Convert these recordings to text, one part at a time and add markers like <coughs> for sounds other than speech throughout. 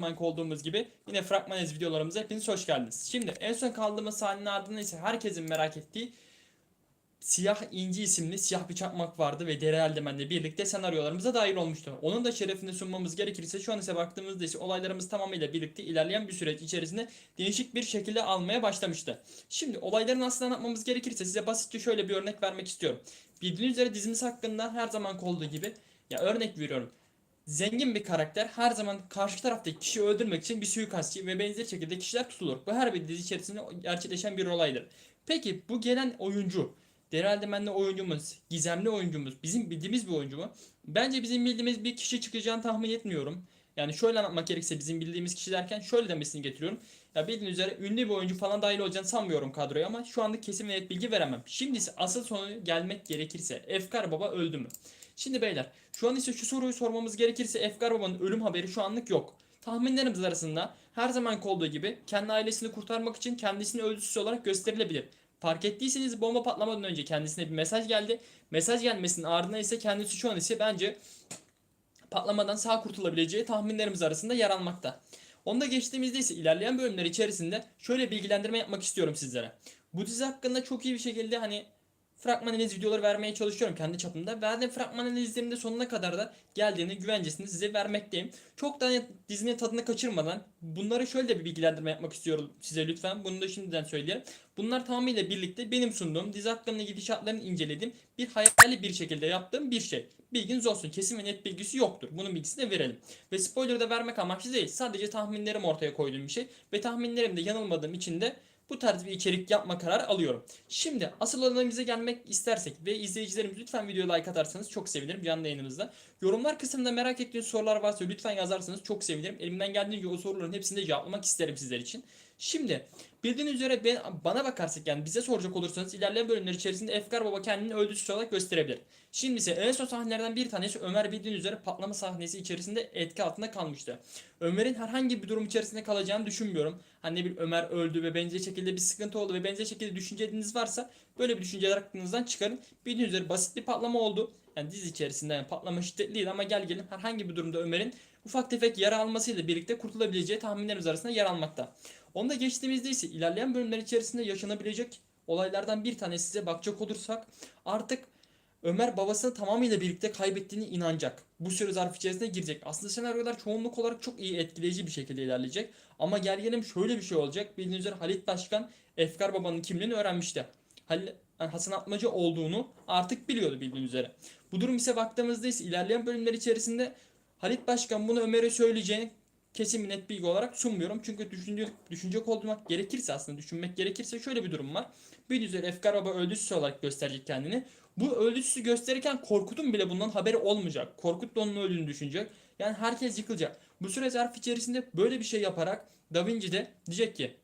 zamanki olduğumuz gibi yine fragmanez videolarımıza hepiniz hoş geldiniz. Şimdi en son kaldığımız sahnenin ardından ise herkesin merak ettiği Siyah İnci isimli siyah bir çakmak vardı ve Dere Eldemen'le birlikte senaryolarımıza dahil olmuştu. Onun da şerefini sunmamız gerekirse şu an ise baktığımızda ise olaylarımız tamamıyla birlikte ilerleyen bir süreç içerisinde değişik bir şekilde almaya başlamıştı. Şimdi olayların aslını anlatmamız gerekirse size basitçe şöyle bir örnek vermek istiyorum. Bildiğiniz üzere dizimiz hakkında her zaman olduğu gibi ya örnek veriyorum. Zengin bir karakter her zaman karşı taraftaki kişiyi öldürmek için bir suikastçı ve benzeri şekilde kişiler tutulur. Bu her bir dizi içerisinde gerçekleşen bir olaydır. Peki bu gelen oyuncu, Derel Demen'le oyuncumuz, gizemli oyuncumuz, bizim bildiğimiz bir oyuncu mu? Bence bizim bildiğimiz bir kişi çıkacağını tahmin etmiyorum. Yani şöyle anlatmak gerekirse bizim bildiğimiz kişi derken şöyle demesini getiriyorum. Ya bildiğiniz üzere ünlü bir oyuncu falan dahil olacağını sanmıyorum kadroya ama şu anda kesin ve net bilgi veremem. Şimdi asıl sonu gelmek gerekirse Efkar Baba öldü mü? Şimdi beyler şu an ise şu soruyu sormamız gerekirse Efkar Baba'nın ölüm haberi şu anlık yok. Tahminlerimiz arasında her zaman olduğu gibi kendi ailesini kurtarmak için kendisini öldüsüz olarak gösterilebilir. Fark ettiyseniz bomba patlamadan önce kendisine bir mesaj geldi. Mesaj gelmesinin ardından ise kendisi şu an ise bence patlamadan sağ kurtulabileceği tahminlerimiz arasında yer almakta. Onda geçtiğimizde ise ilerleyen bölümler içerisinde şöyle bilgilendirme yapmak istiyorum sizlere. Bu dizi hakkında çok iyi bir şekilde hani fragman analiz videoları vermeye çalışıyorum kendi çapımda. Verdiğim fragman analizlerimde sonuna kadar da geldiğini güvencesini size vermekteyim. Çok da hani dizinin tadını kaçırmadan bunları şöyle de bir bilgilendirme yapmak istiyorum size lütfen. Bunu da şimdiden söyleyelim. Bunlar tamamıyla birlikte benim sunduğum dizi hakkında gidişatlarını incelediğim bir hayali bir şekilde yaptığım bir şey. Bilginiz olsun. Kesin ve net bilgisi yoktur. Bunun bilgisini verelim. Ve spoiler da vermek amaçlı değil. Sadece tahminlerim ortaya koyduğum bir şey. Ve tahminlerimde yanılmadığım için de bu tarz bir içerik yapma kararı alıyorum. Şimdi asıl olayımıza gelmek istersek ve izleyicilerimiz lütfen videoya like atarsanız çok sevinirim canlı yayınımızda. Yorumlar kısmında merak ettiğiniz sorular varsa lütfen yazarsanız çok sevinirim. Elimden geldiğince o soruların hepsini de cevaplamak isterim sizler için. Şimdi bildiğiniz üzere ben, bana bakarsak yani bize soracak olursanız ilerleyen bölümler içerisinde Efkar Baba kendini öldüsüz olarak gösterebilir. Şimdi ise en son sahnelerden bir tanesi Ömer bildiğiniz üzere patlama sahnesi içerisinde etki altında kalmıştı. Ömer'in herhangi bir durum içerisinde kalacağını düşünmüyorum. Hani bir Ömer öldü ve benzer şekilde bir sıkıntı oldu ve benzer şekilde düşünceleriniz varsa böyle bir düşünceler aklınızdan çıkarın. Bildiğiniz üzere basit bir patlama oldu. Yani dizi içerisinde yani patlama şiddetliydi ama gel gelin herhangi bir durumda Ömer'in ufak tefek yara almasıyla birlikte kurtulabileceği tahminlerimiz arasında yer almakta. Onda geçtiğimizde ise ilerleyen bölümler içerisinde yaşanabilecek olaylardan bir tane size bakacak olursak artık Ömer babasını tamamıyla birlikte kaybettiğini inanacak. Bu süre zarfı içerisinde girecek. Aslında senaryolar çoğunluk olarak çok iyi etkileyici bir şekilde ilerleyecek. Ama gel gelelim şöyle bir şey olacak. Bildiğiniz üzere Halit Başkan Efkar babanın kimliğini öğrenmişti. Halil, yani Hasan Atmacı olduğunu artık biliyordu bildiğiniz üzere. Bu durum ise baktığımızda ise ilerleyen bölümler içerisinde Halit Başkan bunu Ömer'e söyleyeceğini kesin bir net bilgi olarak sunmuyorum. Çünkü düşünce, düşünecek olmak gerekirse aslında düşünmek gerekirse şöyle bir durum var. Bir üzere Efkar Baba öldüsü olarak gösterecek kendini. Bu öldüsü gösterirken Korkut'un bile bundan haberi olmayacak. Korkut da onun öldüğünü düşünecek. Yani herkes yıkılacak. Bu süre zarfı içerisinde böyle bir şey yaparak Da Vinci de diyecek ki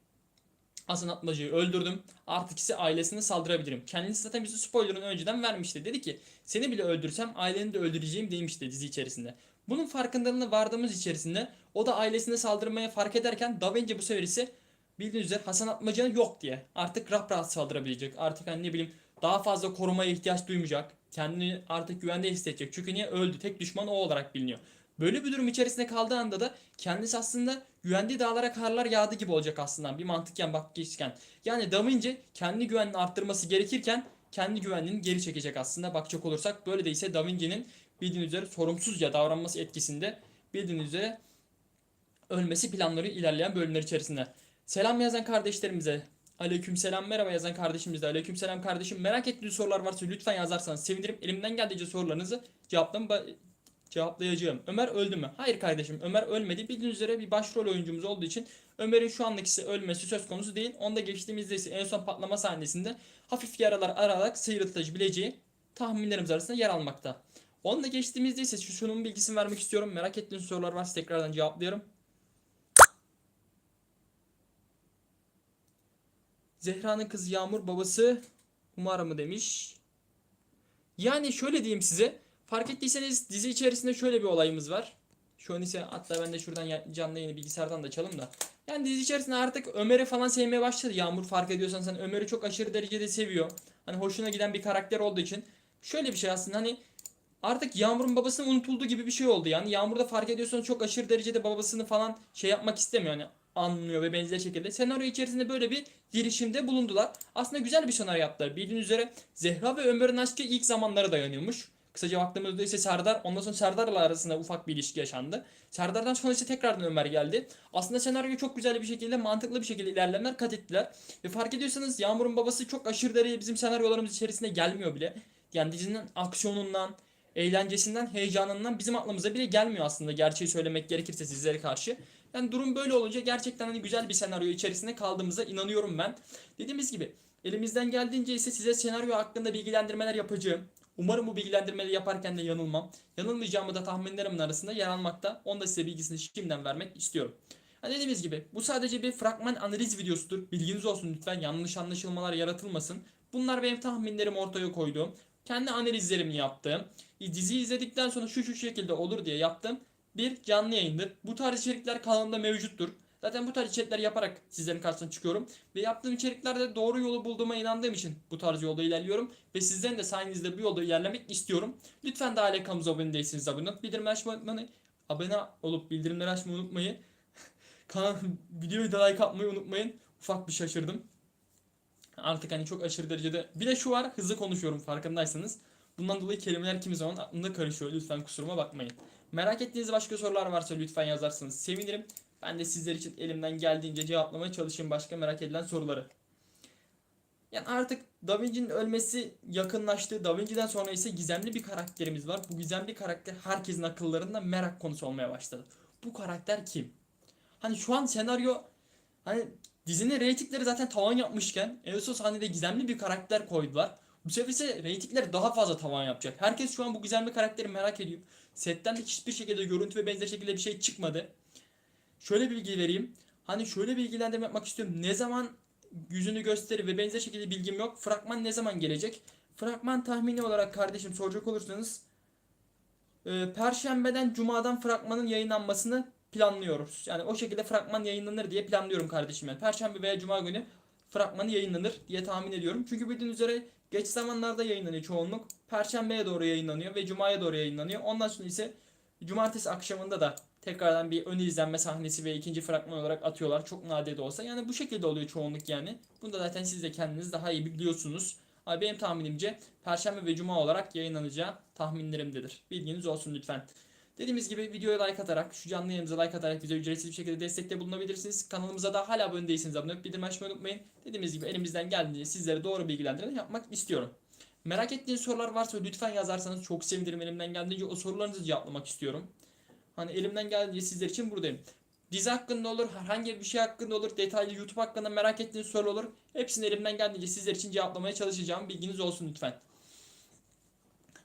Hasan Atmacı'yı öldürdüm. Artık ise ailesine saldırabilirim. Kendisi zaten bize spoilerını önceden vermişti. Dedi ki seni bile öldürsem aileni de öldüreceğim demişti dizi içerisinde. Bunun farkındalığına vardığımız içerisinde o da ailesine saldırmaya fark ederken Da Vinci bu sefer ise bildiğiniz üzere Hasan Atmacı'nın yok diye artık rap rahat saldırabilecek. Artık hani ne bileyim daha fazla korumaya ihtiyaç duymayacak. Kendini artık güvende hissedecek. Çünkü niye öldü? Tek düşman o olarak biliniyor. Böyle bir durum içerisinde kaldığı anda da kendisi aslında güvendiği dağlara karlar yağdı gibi olacak aslında bir mantıken bak geçken. Yani Da Vinci kendi güvenini arttırması gerekirken kendi güvenliğini geri çekecek aslında bakacak olursak. Böyle de ise Da Vinci'nin bildiğiniz üzere sorumsuzca davranması etkisinde bildiğiniz üzere ölmesi planları ilerleyen bölümler içerisinde. Selam yazan kardeşlerimize Aleyküm selam merhaba yazan kardeşimiz de aleyküm selam kardeşim merak ettiğiniz sorular varsa lütfen yazarsanız sevinirim elimden geldiğince sorularınızı cevaplam cevaplayacağım. Ömer öldü mü? Hayır kardeşim Ömer ölmedi. Bildiğiniz üzere bir başrol oyuncumuz olduğu için Ömer'in şu andaki ise ölmesi söz konusu değil. Onda geçtiğimizde ise en son patlama sahnesinde hafif yaralar ararak sıyrılabileceği tahminlerimiz arasında yer almakta. Onda geçtiğimizde ise şu şunun bilgisini vermek istiyorum. Merak ettiğiniz sorular varsa tekrardan cevaplıyorum. Zehra'nın kızı Yağmur babası Umara mı demiş. Yani şöyle diyeyim size. Fark ettiyseniz dizi içerisinde şöyle bir olayımız var. Şu an ise hatta ben de şuradan canlı yayını bilgisayardan da açalım da. Yani dizi içerisinde artık Ömer'i falan sevmeye başladı. Yağmur fark ediyorsan sen Ömer'i çok aşırı derecede seviyor. Hani hoşuna giden bir karakter olduğu için. Şöyle bir şey aslında hani artık Yağmur'un babasının unutulduğu gibi bir şey oldu. Yani Yağmur'da fark ediyorsanız çok aşırı derecede babasını falan şey yapmak istemiyor. Yani anlıyor ve benzer şekilde. Senaryo içerisinde böyle bir girişimde bulundular. Aslında güzel bir senaryo yaptılar. Bildiğiniz üzere Zehra ve Ömer'in aşkı ilk zamanlara dayanıyormuş. Kısaca baktığımızda ise Serdar, ondan sonra Serdar'la arasında ufak bir ilişki yaşandı. Serdar'dan sonra ise tekrardan Ömer geldi. Aslında senaryo çok güzel bir şekilde, mantıklı bir şekilde ilerlemeler kat ettiler. Ve fark ediyorsanız Yağmur'un babası çok aşırı derecede bizim senaryolarımız içerisine gelmiyor bile. Yani dizinin aksiyonundan, eğlencesinden, heyecanından bizim aklımıza bile gelmiyor aslında gerçeği söylemek gerekirse sizlere karşı. Yani durum böyle olunca gerçekten hani güzel bir senaryo içerisinde kaldığımıza inanıyorum ben. Dediğimiz gibi elimizden geldiğince ise size senaryo hakkında bilgilendirmeler yapacağım. Umarım bu bilgilendirmeleri yaparken de yanılmam. Yanılmayacağımı da tahminlerimin arasında yer almakta. Onu da size bilgisini şimdiden vermek istiyorum. Hani dediğimiz gibi bu sadece bir fragman analiz videosudur. Bilginiz olsun lütfen yanlış anlaşılmalar yaratılmasın. Bunlar benim tahminlerim ortaya koyduğum, kendi analizlerimi yaptığım, diziyi izledikten sonra şu şu şekilde olur diye yaptığım bir canlı yayındır. Bu tarz içerikler kanalımda mevcuttur. Zaten bu tarz içerikler yaparak sizlerin karşısına çıkıyorum. Ve yaptığım içeriklerde doğru yolu bulduğuma inandığım için bu tarz yolda ilerliyorum. Ve sizlerin de sayenizde bu yolda ilerlemek istiyorum. Lütfen de hala kanalımıza abone değilseniz abone olup bildirimleri açmayı. Abone olup bildirimleri açmayı unutmayın. <laughs> Kanal videoyu da like atmayı unutmayın. Ufak bir şaşırdım. Artık hani çok aşırı derecede. Bir de şu var hızlı konuşuyorum farkındaysanız. Bundan dolayı kelimeler kimi zaman aklımda karışıyor. Lütfen kusuruma bakmayın. Merak ettiğiniz başka sorular varsa lütfen yazarsanız sevinirim. Ben de sizler için elimden geldiğince cevaplamaya çalışayım başka merak edilen soruları. Yani artık Da Vinci'nin ölmesi yakınlaştı. Da Vinci'den sonra ise gizemli bir karakterimiz var. Bu gizemli karakter herkesin akıllarında merak konusu olmaya başladı. Bu karakter kim? Hani şu an senaryo hani dizinin reytingleri zaten tavan yapmışken en son sahnede gizemli bir karakter koydular. Bu sefer ise reytingler daha fazla tavan yapacak. Herkes şu an bu gizemli karakteri merak ediyor. Setten de hiçbir şekilde görüntü ve benzer şekilde bir şey çıkmadı. Şöyle bilgi vereyim. Hani şöyle bilgilendirme yapmak istiyorum. Ne zaman yüzünü gösterir ve benzer şekilde bilgim yok. Fragman ne zaman gelecek? Fragman tahmini olarak kardeşim soracak olursanız e, Perşembeden Cuma'dan fragmanın yayınlanmasını planlıyoruz. Yani o şekilde fragman yayınlanır diye planlıyorum kardeşim ben. Perşembe veya Cuma günü fragmanı yayınlanır diye tahmin ediyorum. Çünkü bildiğiniz üzere geç zamanlarda yayınlanıyor çoğunluk. Perşembeye doğru yayınlanıyor ve Cuma'ya doğru yayınlanıyor. Ondan sonra ise Cumartesi akşamında da tekrardan bir ön izlenme sahnesi ve ikinci fragman olarak atıyorlar. Çok nadir de olsa. Yani bu şekilde oluyor çoğunluk yani. Bunu da zaten siz de kendiniz daha iyi biliyorsunuz. Ama benim tahminimce Perşembe ve Cuma olarak yayınlanacağı tahminlerimdedir. Bilginiz olsun lütfen. Dediğimiz gibi videoya like atarak, şu canlı yayınımıza like atarak bize ücretsiz bir şekilde destekte bulunabilirsiniz. Kanalımıza da hala abone değilseniz abone olup bildirim açmayı unutmayın. Dediğimiz gibi elimizden geldiğince sizlere doğru bilgilendirme yapmak istiyorum. Merak ettiğiniz sorular varsa lütfen yazarsanız çok sevinirim. Elimden geldiğince o sorularınızı cevaplamak istiyorum. Hani elimden geldiğince sizler için buradayım. Dizi hakkında olur, herhangi bir şey hakkında olur, detaylı YouTube hakkında merak ettiğiniz soru olur. Hepsini elimden geldiğince sizler için cevaplamaya çalışacağım. Bilginiz olsun lütfen.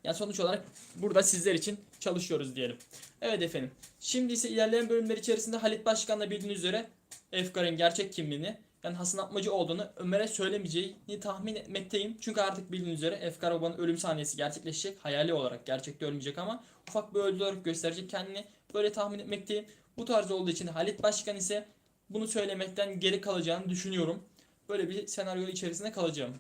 Yani sonuç olarak burada sizler için çalışıyoruz diyelim. Evet efendim. Şimdi ise ilerleyen bölümler içerisinde Halit Başkan'la bildiğiniz üzere Efkar'ın gerçek kimliğini yani Hasan Atmacı olduğunu Ömer'e söylemeyeceğini tahmin etmekteyim. Çünkü artık bildiğiniz üzere Efkar Baba'nın ölüm sahnesi gerçekleşecek. Hayali olarak gerçekte ölmeyecek ama ufak bir öldü olarak gösterecek kendini. Böyle tahmin etmekteyim. Bu tarz olduğu için Halit Başkan ise bunu söylemekten geri kalacağını düşünüyorum. Böyle bir senaryo içerisinde kalacağım.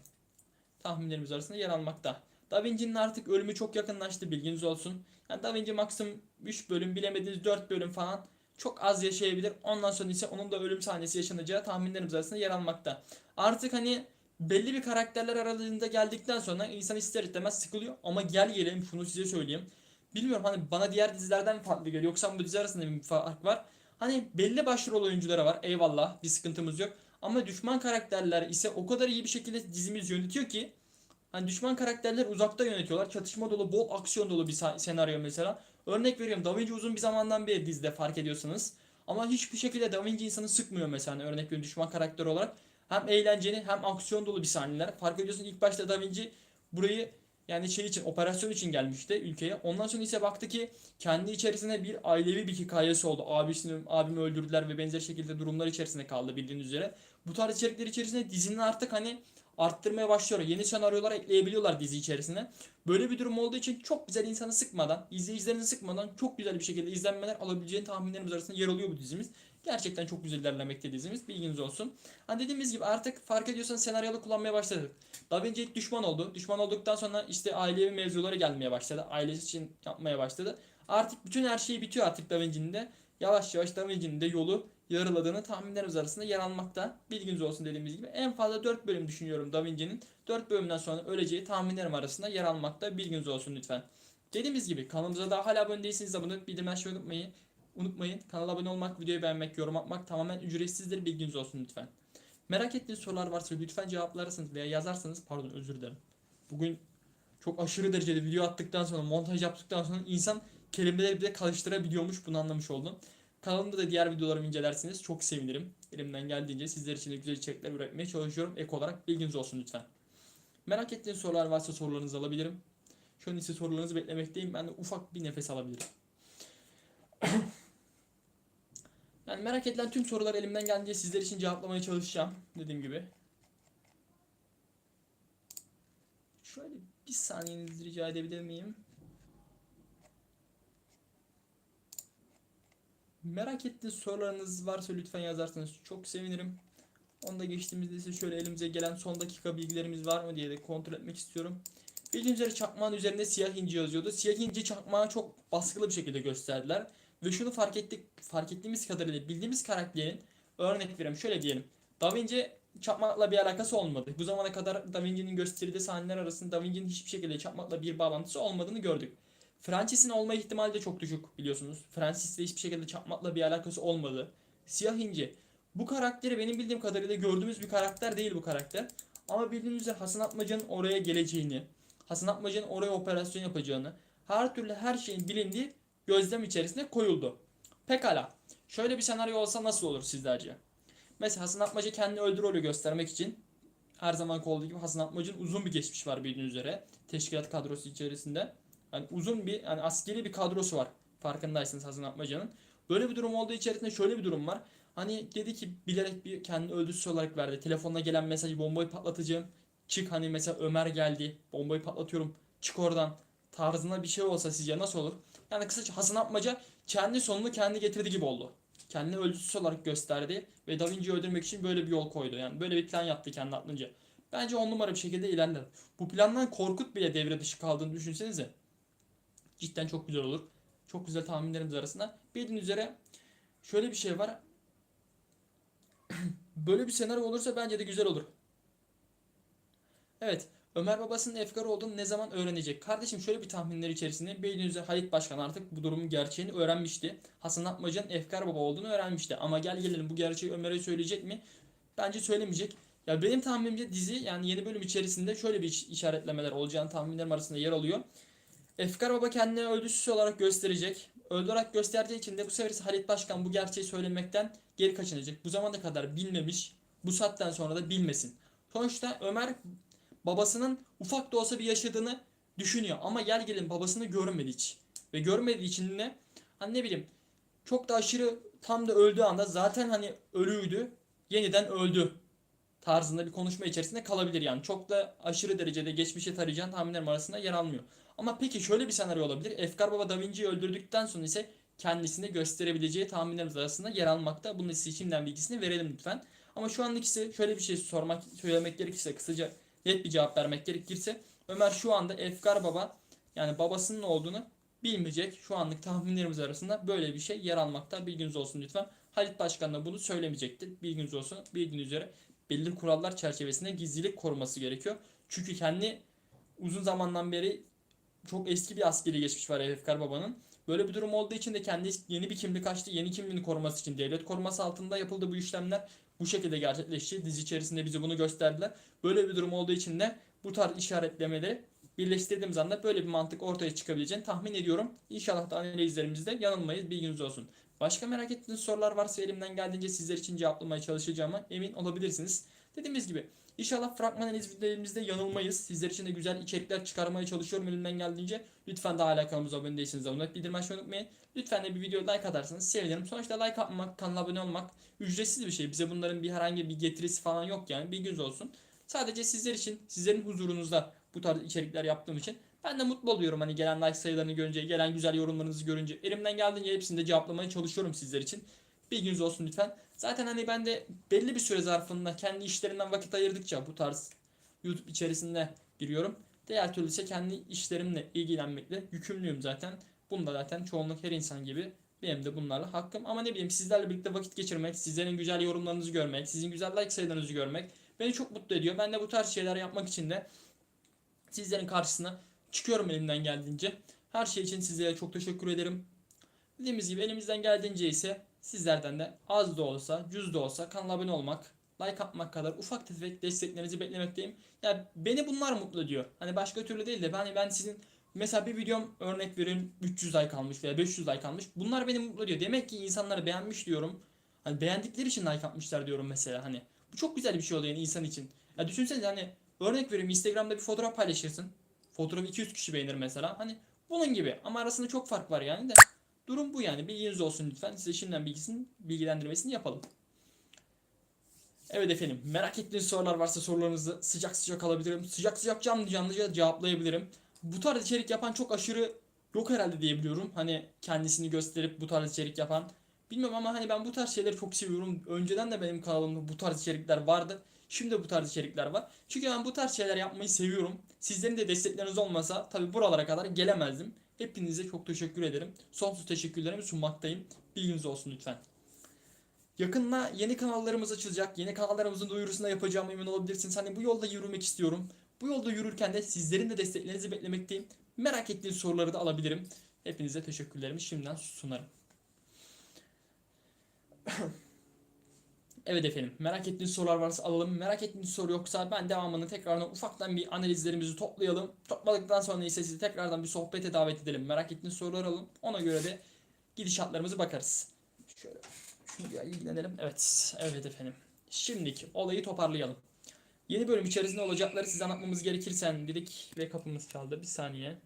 Tahminlerimiz arasında yer almakta. Da Vinci'nin artık ölümü çok yakınlaştı bilginiz olsun. Yani Da Vinci maksimum 3 bölüm bilemediniz 4 bölüm falan çok az yaşayabilir. Ondan sonra ise onun da ölüm sahnesi yaşanacağı tahminlerimiz arasında yer almakta. Artık hani belli bir karakterler aralığında geldikten sonra insan ister istemez sıkılıyor. Ama gel gelelim şunu size söyleyeyim. Bilmiyorum hani bana diğer dizilerden farklı geliyor yoksa bu dizi arasında bir fark var. Hani belli başrol oyuncuları var eyvallah bir sıkıntımız yok. Ama düşman karakterler ise o kadar iyi bir şekilde dizimiz yönetiyor ki Hani düşman karakterler uzakta yönetiyorlar. Çatışma dolu, bol aksiyon dolu bir senaryo mesela. Örnek veriyorum Da Vinci uzun bir zamandan beri dizide fark ediyorsanız. Ama hiçbir şekilde Da Vinci insanı sıkmıyor mesela. Hani örnek veriyorum düşman karakter olarak. Hem eğlenceli hem aksiyon dolu bir sahneler. Fark ediyorsun ilk başta Da Vinci burayı yani şey için operasyon için gelmişti ülkeye. Ondan sonra ise baktı ki kendi içerisinde bir ailevi bir hikayesi oldu. Abisini, abimi öldürdüler ve benzer şekilde durumlar içerisinde kaldı bildiğiniz üzere. Bu tarz içerikler içerisinde dizinin artık hani arttırmaya başlıyor. Yeni senaryolar ekleyebiliyorlar dizi içerisine. Böyle bir durum olduğu için çok güzel insanı sıkmadan, izleyicilerini sıkmadan çok güzel bir şekilde izlenmeler alabileceğini tahminlerimiz arasında yer alıyor bu dizimiz. Gerçekten çok güzel ilerlemekte dizimiz. Bilginiz olsun. Hani dediğimiz gibi artık fark ediyorsanız senaryolu kullanmaya başladık. Da Vinci ilk düşman oldu. Düşman olduktan sonra işte ailevi mevzuları gelmeye başladı. Ailesi için yapmaya başladı. Artık bütün her şey bitiyor artık Da Vinci'nin de. Yavaş yavaş Da Vinci'nin de yolu yarıladığını tahminlerimiz arasında yer almakta. Bilginiz olsun dediğimiz gibi. En fazla 4 bölüm düşünüyorum Da Vinci'nin. 4 bölümden sonra öleceği tahminlerim arasında yer almakta. Bilginiz olsun lütfen. Dediğimiz gibi kanalımıza daha hala abone değilseniz abone olup bildirim açmayı unutmayın. Unutmayın. Kanala abone olmak, videoyu beğenmek, yorum atmak tamamen ücretsizdir. Bilginiz olsun lütfen. Merak ettiğiniz sorular varsa lütfen cevaplarsanız veya yazarsanız pardon özür dilerim. Bugün çok aşırı derecede video attıktan sonra montaj yaptıktan sonra insan kelimeleri bile karıştırabiliyormuş bunu anlamış oldum. Kanalımda da diğer videolarımı incelerseniz çok sevinirim. Elimden geldiğince sizler için de güzel içerikler üretmeye çalışıyorum. Ek olarak bilginiz olsun lütfen. Merak ettiğiniz sorular varsa sorularınızı alabilirim. Şu an ise sorularınızı beklemekteyim. Ben de ufak bir nefes alabilirim. <coughs> yani merak edilen tüm sorular elimden geldiğince sizler için cevaplamaya çalışacağım. Dediğim gibi. Şöyle bir saniyenizi rica edebilir miyim? Merak ettiğiniz sorularınız varsa lütfen yazarsanız çok sevinirim. Onda geçtiğimizde ise şöyle elimize gelen son dakika bilgilerimiz var mı diye de kontrol etmek istiyorum. Bildiğiniz üzere çakmağın üzerinde siyah inci yazıyordu. Siyah inci çakmağı çok baskılı bir şekilde gösterdiler. Ve şunu fark ettik, fark ettiğimiz kadarıyla bildiğimiz karakterin örnek vereyim şöyle diyelim. Da Vinci çakmakla bir alakası olmadı. Bu zamana kadar Da Vinci'nin gösterdiği sahneler arasında Da Vinci'nin hiçbir şekilde çakmakla bir bağlantısı olmadığını gördük. Francis'in olma ihtimali de çok düşük biliyorsunuz. Francis'le hiçbir şekilde çakmakla bir alakası olmadı. Siyah inci. Bu karakteri benim bildiğim kadarıyla gördüğümüz bir karakter değil bu karakter. Ama bildiğiniz üzere Hasan Atmaca'nın oraya geleceğini, Hasan Atmaca'nın oraya operasyon yapacağını, her türlü her şeyin bilindiği gözlem içerisine koyuldu. Pekala. Şöyle bir senaryo olsa nasıl olur sizlerce? Mesela Hasan Atmaca kendini öldü rolü göstermek için her zaman olduğu gibi Hasan Atmaca'nın uzun bir geçmiş var bildiğiniz üzere. Teşkilat kadrosu içerisinde. Yani uzun bir yani askeri bir kadrosu var. Farkındaysanız Hasan Atmaca'nın. Böyle bir durum olduğu içerisinde şöyle bir durum var. Hani dedi ki bilerek bir kendi öldüsü olarak verdi. Telefonuna gelen mesajı bombayı patlatacağım. Çık hani mesela Ömer geldi. Bombayı patlatıyorum. Çık oradan. Tarzında bir şey olsa sizce nasıl olur? Yani kısaca Hasan Atmaca kendi sonunu kendi getirdi gibi oldu. Kendini öldüsüz olarak gösterdi ve Da Vinci'yi öldürmek için böyle bir yol koydu. Yani böyle bir plan yaptı kendi aklınca. Bence on numara bir şekilde ilerledi. Bu plandan Korkut bile devre dışı kaldığını düşünsenize. Cidden çok güzel olur. Çok güzel tahminlerimiz arasında. Bildiğiniz üzere şöyle bir şey var. <clears throat> böyle bir senaryo olursa bence de güzel olur. Evet. Ömer babasının efkar olduğunu ne zaman öğrenecek? Kardeşim şöyle bir tahminler içerisinde bildiğiniz üzere Halit Başkan artık bu durumun gerçeğini öğrenmişti. Hasan Atmaca'nın efkar baba olduğunu öğrenmişti. Ama gel gelelim bu gerçeği Ömer'e söyleyecek mi? Bence söylemeyecek. Ya benim tahminimce dizi yani yeni bölüm içerisinde şöyle bir iş- işaretlemeler olacağını tahminlerim arasında yer alıyor. Efkar Baba kendini öldüsüz olarak gösterecek. Öldü olarak gösterdiği için de bu sefer Halit Başkan bu gerçeği söylemekten geri kaçınacak. Bu zamana kadar bilmemiş, bu saatten sonra da bilmesin. Sonuçta Ömer babasının ufak da olsa bir yaşadığını düşünüyor. Ama gel gelin babasını görmedi hiç. Ve görmediği için ne? Hani ne bileyim çok da aşırı tam da öldüğü anda zaten hani ölüydü. Yeniden öldü tarzında bir konuşma içerisinde kalabilir yani. Çok da aşırı derecede geçmişe tarayacağın tahminlerim arasında yer almıyor. Ama peki şöyle bir senaryo olabilir. Efkar Baba Da Vinci'yi öldürdükten sonra ise kendisini gösterebileceği tahminlerimiz arasında yer almakta. Bunun size şimdiden bilgisini verelim lütfen. Ama şu anlık ise şöyle bir şey sormak, söylemek gerekirse kısaca net bir cevap vermek gerekirse Ömer şu anda Efkar Baba yani babasının olduğunu bilmeyecek. Şu anlık tahminlerimiz arasında böyle bir şey yer almakta. Bilginiz olsun lütfen. Halit Başkan da bunu söylemeyecektir. Bilginiz olsun. Bildiğiniz üzere belirli kurallar çerçevesinde gizlilik koruması gerekiyor. Çünkü kendi uzun zamandan beri çok eski bir askeri geçmiş var Efkar Baba'nın. Böyle bir durum olduğu için de kendi yeni bir kimlik açtı. Yeni kimliğini koruması için devlet koruması altında yapıldı bu işlemler. Bu şekilde gerçekleşti. Dizi içerisinde bize bunu gösterdiler. Böyle bir durum olduğu için de bu tarz işaretlemeleri birleştirdiğimiz anda böyle bir mantık ortaya çıkabileceğini tahmin ediyorum. İnşallah da analizlerimizde yanılmayız. Bilginiz olsun. Başka merak ettiğiniz sorular varsa elimden geldiğince sizler için cevaplamaya çalışacağıma emin olabilirsiniz. Dediğimiz gibi inşallah fragman analizlerimizde yanılmayız. Sizler için de güzel içerikler çıkarmaya çalışıyorum elimden geldiğince. Lütfen daha hala kanalımıza abone değilseniz abone olup bildirim açmayı unutmayın. Lütfen de bir video like atarsanız sevinirim. Sonuçta like atmak, kanala abone olmak ücretsiz bir şey. Bize bunların bir herhangi bir getirisi falan yok yani bilginiz olsun. Sadece sizler için, sizlerin huzurunuzda bu tarz içerikler yaptığım için ben de mutlu oluyorum hani gelen like sayılarını görünce, gelen güzel yorumlarınızı görünce. Elimden geldiğince hepsini de cevaplamaya çalışıyorum sizler için. Bilginiz olsun lütfen. Zaten hani ben de belli bir süre zarfında kendi işlerimden vakit ayırdıkça bu tarz YouTube içerisinde giriyorum. Diğer türlü ise kendi işlerimle ilgilenmekle yükümlüyüm zaten. Bunda zaten çoğunluk her insan gibi benim de bunlarla hakkım. Ama ne bileyim sizlerle birlikte vakit geçirmek, sizlerin güzel yorumlarınızı görmek, sizin güzel like sayılarınızı görmek beni çok mutlu ediyor. Ben de bu tarz şeyler yapmak için de sizlerin karşısına çıkıyorum elimden geldiğince. Her şey için sizlere çok teşekkür ederim. Dediğimiz gibi elimizden geldiğince ise sizlerden de az da olsa, cüz de olsa kanala abone olmak, like atmak kadar ufak tefek desteklerinizi beklemekteyim. Ya beni bunlar mutlu ediyor. Hani başka türlü değil de ben ben sizin mesela bir videom örnek verin 300 like almış veya 500 like almış. Bunlar beni mutlu ediyor. Demek ki insanları beğenmiş diyorum. Hani beğendikleri için like atmışlar diyorum mesela hani. Bu çok güzel bir şey oluyor yani insan için. Ya düşünsenize hani örnek vereyim Instagram'da bir fotoğraf paylaşırsın. Fotoğrafı 200 kişi beğenir mesela. Hani bunun gibi ama arasında çok fark var yani de. Durum bu yani. Bilginiz olsun lütfen. Size şimdiden bilgisini, bilgilendirmesini yapalım. Evet efendim. Merak ettiğiniz sorular varsa sorularınızı sıcak sıcak alabilirim. Sıcak sıcak canlı canlıca cevaplayabilirim. Bu tarz içerik yapan çok aşırı yok herhalde diyebiliyorum. Hani kendisini gösterip bu tarz içerik yapan. Bilmiyorum ama hani ben bu tarz şeyleri çok seviyorum. Önceden de benim kanalımda bu tarz içerikler vardı. Şimdi de bu tarz içerikler var. Çünkü ben bu tarz şeyler yapmayı seviyorum. Sizlerin de destekleriniz olmasa tabi buralara kadar gelemezdim. Hepinize çok teşekkür ederim. Sonsuz teşekkürlerimi sunmaktayım. Bilginiz olsun lütfen. Yakında yeni kanallarımız açılacak. Yeni kanallarımızın duyurusunu yapacağım emin olabilirsiniz. Hani bu yolda yürümek istiyorum. Bu yolda yürürken de sizlerin de desteklerinizi beklemekteyim. Merak ettiğiniz soruları da alabilirim. Hepinize teşekkürlerimi şimdiden sunarım. Evet efendim merak ettiğiniz sorular varsa alalım. Merak ettiğiniz soru yoksa ben devamını tekrardan ufaktan bir analizlerimizi toplayalım. Topladıktan sonra ise sizi tekrardan bir sohbete davet edelim. Merak ettiğiniz sorular alalım. Ona göre de gidişatlarımızı bakarız. Şöyle şunu ilgilenelim. Evet, evet efendim. Şimdiki olayı toparlayalım. Yeni bölüm içerisinde olacakları size anlatmamız gerekirse dedik ve kapımız çaldı. Bir saniye.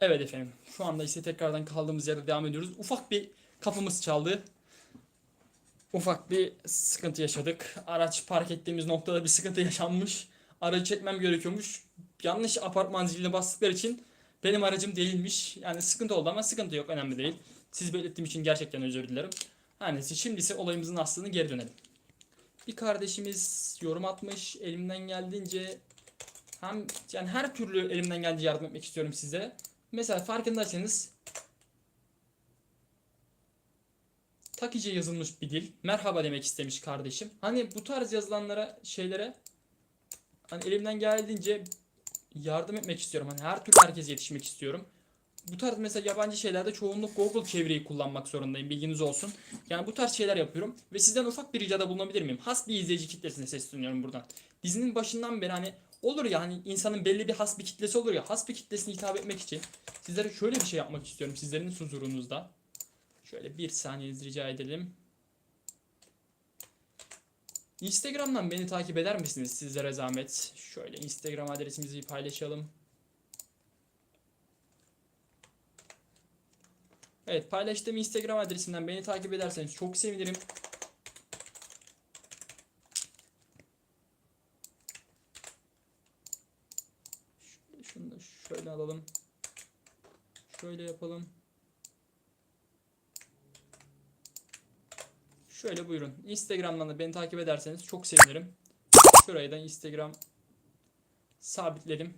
Evet efendim. Şu anda ise tekrardan kaldığımız yerde devam ediyoruz. Ufak bir kapımız çaldı. Ufak bir sıkıntı yaşadık. Araç park ettiğimiz noktada bir sıkıntı yaşanmış. Aracı çekmem gerekiyormuş. Yanlış apartman ziline bastıkları için benim aracım değilmiş. Yani sıkıntı oldu ama sıkıntı yok. Önemli değil. Siz belirttiğim için gerçekten özür dilerim. Her neyse şimdi ise olayımızın aslını geri dönelim. Bir kardeşimiz yorum atmış. Elimden geldiğince hem yani her türlü elimden geldiğince yardım etmek istiyorum size. Mesela farkındaysanız Takice yazılmış bir dil. Merhaba demek istemiş kardeşim. Hani bu tarz yazılanlara, şeylere hani elimden geldiğince yardım etmek istiyorum. Hani her türlü herkese yetişmek istiyorum. Bu tarz mesela yabancı şeylerde çoğunluk Google çeviriyi kullanmak zorundayım. Bilginiz olsun. Yani bu tarz şeyler yapıyorum. Ve sizden ufak bir ricada bulunabilir miyim? Has bir izleyici kitlesine sesleniyorum buradan. Dizinin başından beri hani olur ya hani insanın belli bir has bir kitlesi olur ya. Has bir kitlesine hitap etmek için sizlere şöyle bir şey yapmak istiyorum. Sizlerin huzurunuzda. Şöyle bir saniyenizi rica edelim. Instagram'dan beni takip eder misiniz sizlere zahmet? Şöyle Instagram adresimizi paylaşalım. Evet paylaştığım Instagram adresinden beni takip ederseniz çok sevinirim. Şöyle şunu da şöyle alalım. Şöyle yapalım. Şöyle buyurun. Instagram'dan da beni takip ederseniz çok sevinirim. Şuraya da Instagram sabitledim.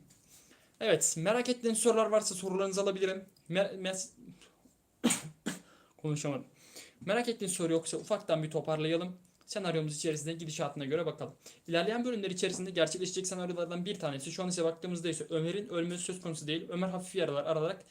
Evet, merak ettiğiniz sorular varsa sorularınızı alabilirim. Mer mes- <coughs> Konuşamadım. Merak ettiğiniz soru yoksa ufaktan bir toparlayalım. Senaryomuz içerisinde gidişatına göre bakalım. İlerleyen bölümler içerisinde gerçekleşecek senaryolardan bir tanesi şu an ise baktığımızda ise Ömer'in ölmesi söz konusu değil. Ömer hafif yaralar alarak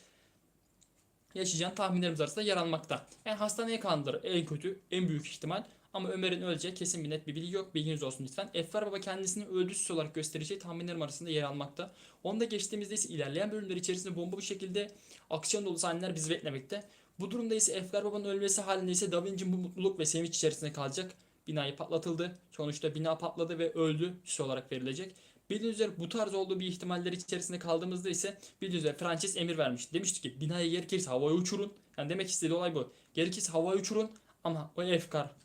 yaşayacağın tahminlerimiz arasında yer almakta. Yani hastaneye kalındır en kötü, en büyük ihtimal. Ama Ömer'in öleceği kesin bir net bir bilgi yok. Bilginiz olsun lütfen. Effer Baba kendisini öldüsüz olarak göstereceği tahminlerim arasında yer almakta. Onu da geçtiğimizde ise ilerleyen bölümler içerisinde bomba bir şekilde aksiyon dolu sahneler bizi beklemekte. Bu durumda ise Effer Baba'nın ölmesi halinde ise Da Vinci bu mutluluk ve sevinç içerisinde kalacak. Binayı patlatıldı. Sonuçta bina patladı ve öldü süs olarak verilecek. Bildiğiniz üzere bu tarz olduğu bir ihtimaller içerisinde kaldığımızda ise bildiğiniz üzere Francis emir vermiş. Demişti ki binayı gerekirse havaya uçurun. Yani demek istediği olay bu. Gerekirse havaya uçurun ama o efkar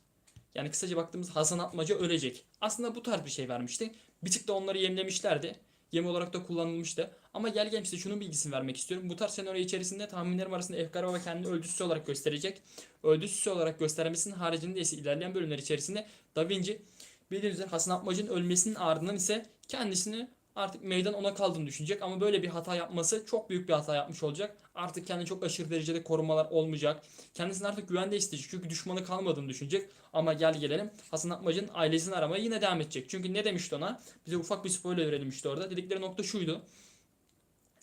yani kısaca baktığımız Hasan Atmaca ölecek. Aslında bu tarz bir şey vermişti. Bir tık da onları yemlemişlerdi. Yem olarak da kullanılmıştı. Ama gel size şunun bilgisini vermek istiyorum. Bu tarz senaryo içerisinde tahminlerim arasında Efkar Baba kendini öldüsüz olarak gösterecek. Öldüsüz olarak göstermesinin haricinde ise ilerleyen bölümler içerisinde Da Vinci bildiğiniz üzere Hasan Atmaca'nın ölmesinin ardından ise kendisini artık meydan ona kaldığını düşünecek ama böyle bir hata yapması çok büyük bir hata yapmış olacak. Artık kendini çok aşırı derecede korumalar olmayacak. Kendisini artık güvende isteyecek çünkü düşmanı kalmadığını düşünecek. Ama gel gelelim Hasan Akmacı'nın ailesini aramaya yine devam edecek. Çünkü ne demişti ona? Bize ufak bir spoiler verelim işte orada. Dedikleri nokta şuydu.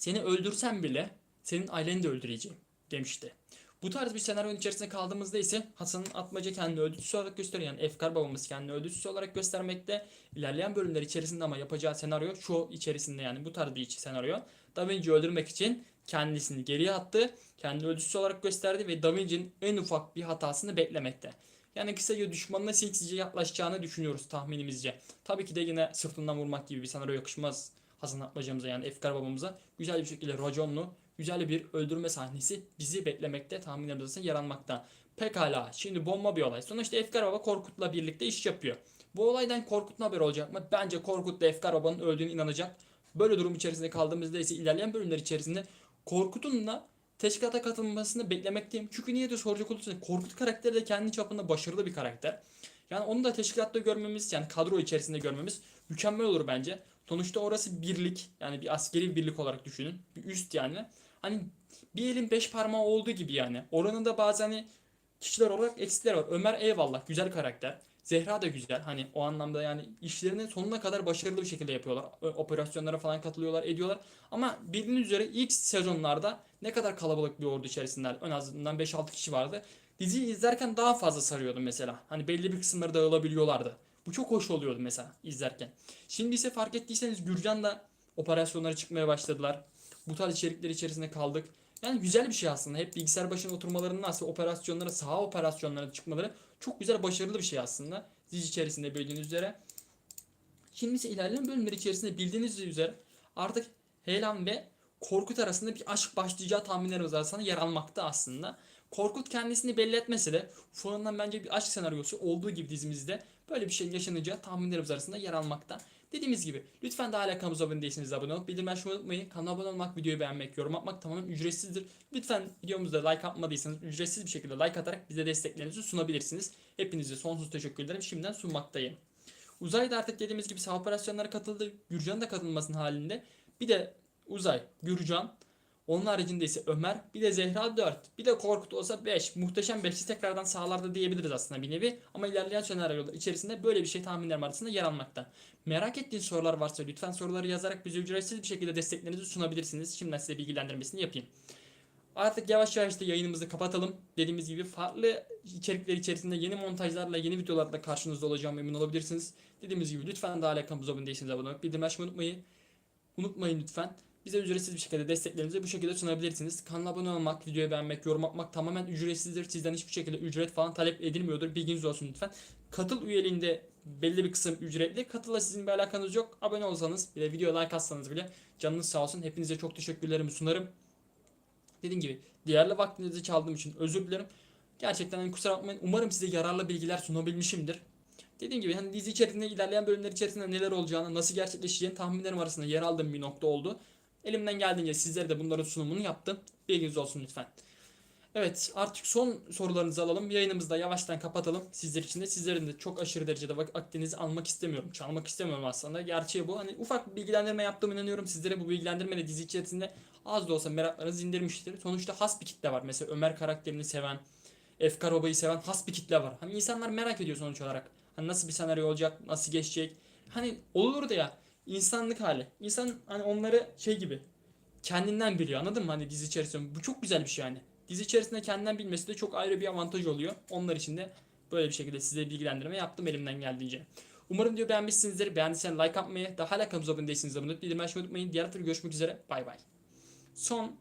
Seni öldürsem bile senin aileni de öldüreceğim demişti. Bu tarz bir senaryonun içerisinde kaldığımızda ise Hasan'ın Atmaca kendini öldürücüsü olarak gösteriyor. Yani Efkar babamız kendini öldürücüsü olarak göstermekte. İlerleyen bölümler içerisinde ama yapacağı senaryo şu içerisinde yani bu tarz bir senaryo. Da Vinci öldürmek için kendisini geriye attı. Kendini öldürücüsü olarak gösterdi ve Da Vinci'nin en ufak bir hatasını beklemekte. Yani kısaca düşmanına sinsice yaklaşacağını düşünüyoruz tahminimizce. Tabii ki de yine sırtından vurmak gibi bir senaryo yakışmaz Hasan Atmaca'mıza yani Efkar babamıza. Güzel bir şekilde raconlu, güzel bir öldürme sahnesi bizi beklemekte, tahminlerimiz arasında yer almakta. Pekala, şimdi bomba bir olay. Sonuçta Efkar Baba Korkut'la birlikte iş yapıyor. Bu olaydan Korkut'un haberi olacak mı? Bence Korkut da Efkar Baba'nın öldüğünü inanacak. Böyle durum içerisinde kaldığımızda ise ilerleyen bölümler içerisinde Korkut'un da teşkilata katılmasını beklemekteyim. Çünkü niye de soracak olursanız Korkut karakteri de kendi çapında başarılı bir karakter. Yani onu da teşkilatta görmemiz yani kadro içerisinde görmemiz mükemmel olur bence. Sonuçta orası birlik yani bir askeri bir birlik olarak düşünün. Bir üst yani. Hani bir elin beş parmağı olduğu gibi yani. Oranın da bazen hani kişiler olarak eksikler var. Ömer eyvallah güzel karakter. Zehra da güzel. Hani o anlamda yani işlerini sonuna kadar başarılı bir şekilde yapıyorlar. Operasyonlara falan katılıyorlar, ediyorlar. Ama bildiğiniz üzere ilk sezonlarda ne kadar kalabalık bir ordu içerisinde en azından 5-6 kişi vardı. Diziyi izlerken daha fazla sarıyordu mesela. Hani belli bir kısımları dağılabiliyorlardı. Bu çok hoş oluyordu mesela izlerken. Şimdi ise fark ettiyseniz Gürcan da operasyonlara çıkmaya başladılar. Bu tarz içerikler içerisinde kaldık. Yani güzel bir şey aslında. Hep bilgisayar başına oturmalarının aslında operasyonlara, saha operasyonlara çıkmaları çok güzel, başarılı bir şey aslında. Dizi içerisinde bildiğiniz üzere. Şimdi ise ilerleyen bölümler içerisinde bildiğiniz üzere artık Helan ve Korkut arasında bir aşk başlayacağı tahminlerimiz arasında yer almakta aslında. Korkut kendisini belli etmese de Fuan'dan bence bir aşk senaryosu olduğu gibi dizimizde böyle bir şey yaşanacağı tahminlerimiz arasında yer almakta. Dediğimiz gibi lütfen daha hala kanalımıza abone değilseniz abone olup bildirim açmayı unutmayın. Kanala abone olmak, videoyu beğenmek, yorum atmak tamamen ücretsizdir. Lütfen videomuzda like atmadıysanız ücretsiz bir şekilde like atarak bize desteklerinizi sunabilirsiniz. Hepinize sonsuz teşekkür ederim. Şimdiden sunmaktayım. Uzay da artık dediğimiz gibi sağ operasyonlara katıldı. Gürcan'ın da katılmasının halinde. Bir de Uzay, Gürcan, onun haricinde ise Ömer, bir de Zehra 4, bir de Korkut olsa 5. Muhteşem 5'i tekrardan sağlarda diyebiliriz aslında bir nevi. Ama ilerleyen senaryolar içerisinde böyle bir şey tahminlerim arasında yer almakta. Merak ettiğiniz sorular varsa lütfen soruları yazarak bize ücretsiz bir şekilde desteklerinizi sunabilirsiniz. Şimdiden size bilgilendirmesini yapayım. Artık yavaş yavaş da yayınımızı kapatalım. Dediğimiz gibi farklı içerikler içerisinde yeni montajlarla, yeni videolarla karşınızda olacağım emin olabilirsiniz. Dediğimiz gibi lütfen daha hala kanalımıza abone değilseniz abone olup bildirim açmayı unutmayın. Unutmayın lütfen. Bize ücretsiz bir şekilde desteklerinizi bu şekilde sunabilirsiniz. Kanala abone olmak, videoyu beğenmek, yorum atmak tamamen ücretsizdir. Sizden hiçbir şekilde ücret falan talep edilmiyordur. Bilginiz olsun lütfen. Katıl üyeliğinde belli bir kısım ücretli. Katıla sizin bir alakanız yok. Abone olsanız bile, video like atsanız bile canınız sağ olsun. Hepinize çok teşekkürlerimi sunarım. Dediğim gibi değerli vaktinizi çaldığım için özür dilerim. Gerçekten hani kusura bakmayın. Umarım size yararlı bilgiler sunabilmişimdir. Dediğim gibi hani dizi içerisinde ilerleyen bölümler içerisinde neler olacağını, nasıl gerçekleşeceğini tahminlerim arasında yer aldığım bir nokta oldu. Elimden geldiğince sizlere de bunların sunumunu yaptım. Bilginiz olsun lütfen. Evet artık son sorularınızı alalım. Yayınımızı da yavaştan kapatalım. Sizler için de sizlerin de çok aşırı derecede vak- vaktinizi almak istemiyorum. Çalmak istemiyorum aslında. Gerçeği bu. Hani ufak bir bilgilendirme yaptığımı inanıyorum. Sizlere bu bilgilendirme de dizi içerisinde az da olsa meraklarınızı indirmiştir. Sonuçta has bir kitle var. Mesela Ömer karakterini seven, Efkar Baba'yı seven has bir kitle var. Hani insanlar merak ediyor sonuç olarak. Hani nasıl bir senaryo olacak, nasıl geçecek. Hani olur da ya insanlık hali. İnsan hani onları şey gibi kendinden biliyor anladın mı? Hani dizi içerisinde bu çok güzel bir şey yani. Dizi içerisinde kendinden bilmesi de çok ayrı bir avantaj oluyor. Onlar için de böyle bir şekilde size bilgilendirme yaptım elimden geldiğince. Umarım diyor beğenmişsinizdir. Beğendiyseniz like atmayı, daha hala kanalımıza abone değilseniz abone olup bildirim açmayı unutmayın. Diğer türlü görüşmek üzere. Bay bay. Son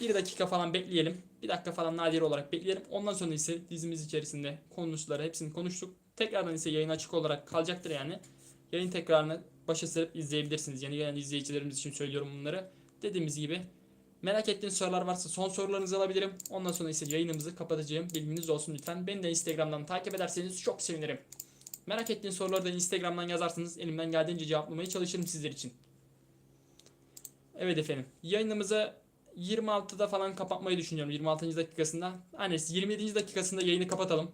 bir dakika falan bekleyelim. Bir dakika falan nadir olarak bekleyelim. Ondan sonra ise dizimiz içerisinde konuşları hepsini konuştuk. Tekrardan ise yayın açık olarak kalacaktır yani. Yayın tekrarını başa sarıp izleyebilirsiniz. Yeni gelen izleyicilerimiz için söylüyorum bunları. Dediğimiz gibi merak ettiğiniz sorular varsa son sorularınızı alabilirim. Ondan sonra ise yayınımızı kapatacağım. Bilginiz olsun lütfen. Beni de Instagram'dan takip ederseniz çok sevinirim. Merak ettiğiniz soruları da Instagram'dan yazarsınız. Elimden geldiğince cevaplamaya çalışırım sizler için. Evet efendim. Yayınımızı 26'da falan kapatmayı düşünüyorum. 26. dakikasında. Hani 27. dakikasında yayını kapatalım.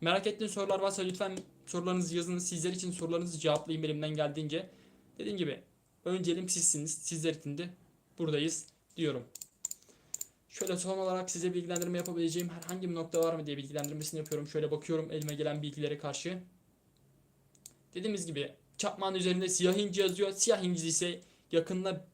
Merak ettiğiniz sorular varsa lütfen sorularınızı yazın. Sizler için sorularınızı cevaplayayım elimden geldiğince. Dediğim gibi önceliğim sizsiniz. Sizler için de buradayız diyorum. Şöyle son olarak size bilgilendirme yapabileceğim herhangi bir nokta var mı diye bilgilendirmesini yapıyorum. Şöyle bakıyorum elime gelen bilgilere karşı. Dediğimiz gibi çakmağın üzerinde siyah inci yazıyor. Siyah inci ise yakında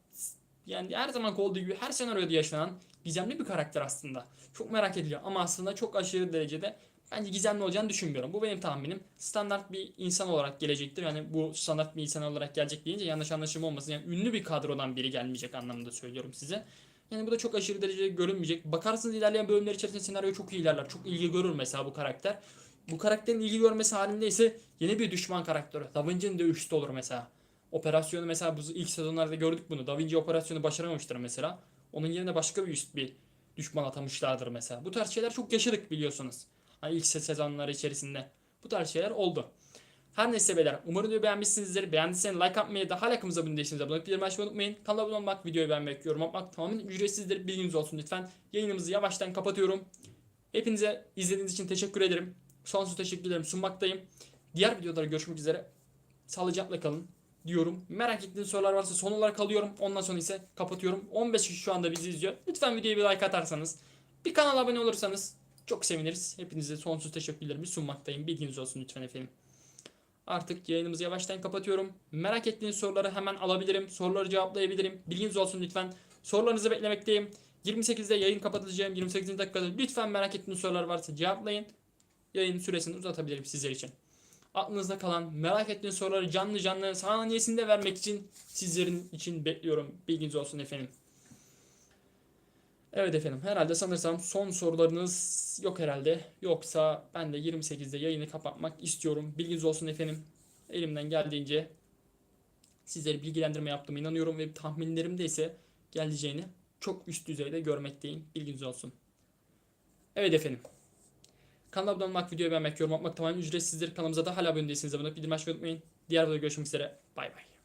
yani her zaman olduğu gibi her senaryoda yaşanan gizemli bir karakter aslında. Çok merak ediliyor ama aslında çok aşırı derecede bence gizemli olacağını düşünmüyorum. Bu benim tahminim. Standart bir insan olarak gelecektir. Yani bu standart bir insan olarak gelecek deyince yanlış anlaşılma olmasın. Yani ünlü bir kadrodan biri gelmeyecek anlamında söylüyorum size. Yani bu da çok aşırı derecede görünmeyecek. Bakarsınız ilerleyen bölümler içerisinde senaryo çok iyi ilerler. Çok ilgi görür mesela bu karakter. Bu karakterin ilgi görmesi halinde ise yeni bir düşman karakteri. Da Vinci'nin de üstü olur mesela. Operasyonu mesela bu ilk sezonlarda gördük bunu. Da Vinci operasyonu başaramamıştır mesela. Onun yerine başka bir üst bir düşman atamışlardır mesela. Bu tarz şeyler çok yaşadık biliyorsunuz. Hani ilk sezonlar içerisinde. Bu tarz şeyler oldu. Her neyse beyler umarım videoyu beğenmişsinizdir. Beğendiyseniz like atmayı da hala kanalımıza abone değilseniz abone olup açmayı unutmayın. Kanala abone olmak, videoyu beğenmek, yorum atmak tamamen ücretsizdir. Bilginiz olsun lütfen. Yayınımızı yavaştan kapatıyorum. Hepinize izlediğiniz için teşekkür ederim. Sonsuz teşekkürlerimi sunmaktayım. Diğer videolarda görüşmek üzere. Sağlıcakla kalın diyorum. Merak ettiğiniz sorular varsa son olarak alıyorum. Ondan sonra ise kapatıyorum. 15 kişi şu anda bizi izliyor. Lütfen videoya bir like atarsanız. Bir kanala abone olursanız çok seviniriz. Hepinize sonsuz teşekkürlerimi sunmaktayım. Bilginiz olsun lütfen efendim. Artık yayınımızı yavaştan kapatıyorum. Merak ettiğiniz soruları hemen alabilirim. Soruları cevaplayabilirim. Bilginiz olsun lütfen. Sorularınızı beklemekteyim. 28'de yayın kapatacağım. 28. dakikada lütfen merak ettiğiniz sorular varsa cevaplayın. Yayın süresini uzatabilirim sizler için. Aklınızda kalan merak ettiğiniz soruları canlı canlı saniyesinde vermek için sizlerin için bekliyorum. Bilginiz olsun efendim. Evet efendim herhalde sanırsam son sorularınız yok herhalde. Yoksa ben de 28'de yayını kapatmak istiyorum. Bilginiz olsun efendim. Elimden geldiğince sizleri bilgilendirme yaptığıma inanıyorum ve tahminlerimde ise geleceğini çok üst düzeyde görmekteyim. Bilginiz olsun. Evet efendim. Kanala abone olmak, videoyu beğenmek, yorum atmak tamamen ücretsizdir. Kanalımıza da hala abone değilseniz abone olup bildirim açmayı unutmayın. Diğer videoda görüşmek üzere. Bay bay.